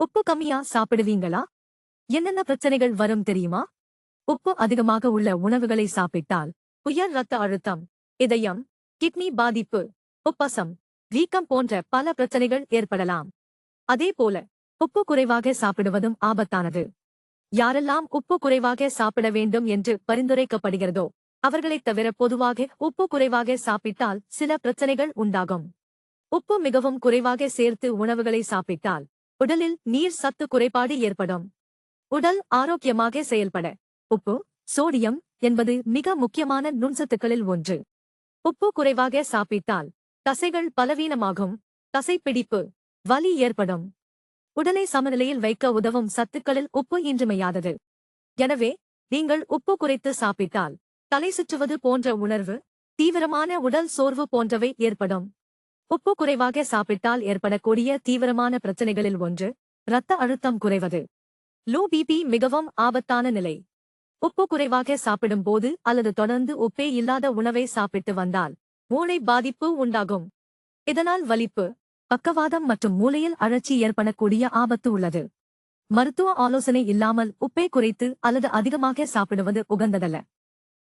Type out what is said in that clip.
உப்பு கம்மியா சாப்பிடுவீங்களா? என்னென்ன பிரச்சனைகள் வரும் தெரியுமா? உப்பு அதிகமாக உள்ள உணவுகளை சாப்பிட்டால் உயர் ரத்த அழுத்தம் இதயம் கிட்னி பாதிப்பு உப்பசம் வீக்கம் போன்ற பல பிரச்சனைகள் ஏற்படலாம். அதேபோல உப்பு குறைவாக சாப்பிடுவதும் ஆபத்தானது. யாரெல்லாம் உப்பு குறைவாக சாப்பிட வேண்டும் என்று பரிந்துரைக்கப்படுகிறதோ அவர்களைத் தவிர பொதுவாக உப்பு குறைவாக சாப்பிட்டால் சில பிரச்சனைகள் உண்டாகும். உப்பு மிகவும் குறைவாக சேர்த்து உணவுகளை சாப்பிட்டால் உடலில் நீர் சத்து குறைபாடு ஏற்படும். உடல் ஆரோக்கியமாக செயல்பட. உப்பு சோடியம் என்பது மிக முக்கியமான நுண்சத்துக்களில் ஒன்று. உப்பு குறைவாக சாப்பிட்டால் தசைகள் பலவீனமாகும். தசைப்பிடிப்பு வலி ஏற்படும். உடலை சமநிலையில் வைக்க உதவும் சத்துக்களில் உப்பு இன்றுமையாதது எனவே நீங்கள் உப்பு குறைத்து சாப்பிட்டால் தலை சுற்றுவது போன்ற உணர்வு தீவிரமான உடல் சோர்வு போன்றவை ஏற்படும். உப்பு குறைவாக சாப்பிட்டால் ஏற்படக்கூடிய தீவிரமான பிரச்சனைகளில் ஒன்று இரத்த அழுத்தம் குறைவது. லோ பிபி மிகவும் ஆபத்தான நிலை. உப்பு குறைவாக சாப்பிடும்போது அல்லது தொடர்ந்து உப்பே இல்லாத உணவை சாப்பிட்டு வந்தால் மூளை பாதிப்பு உண்டாகும். இதனால் வலிப்பு பக்கவாதம் மற்றும் மூளையில் அழற்சி ஏற்படக்கூடிய ஆபத்து உள்ளது. மருத்துவ ஆலோசனை இல்லாமல் உப்பை குறைத்து அல்லது அதிகமாக சாப்பிடுவது உகந்ததல்ல.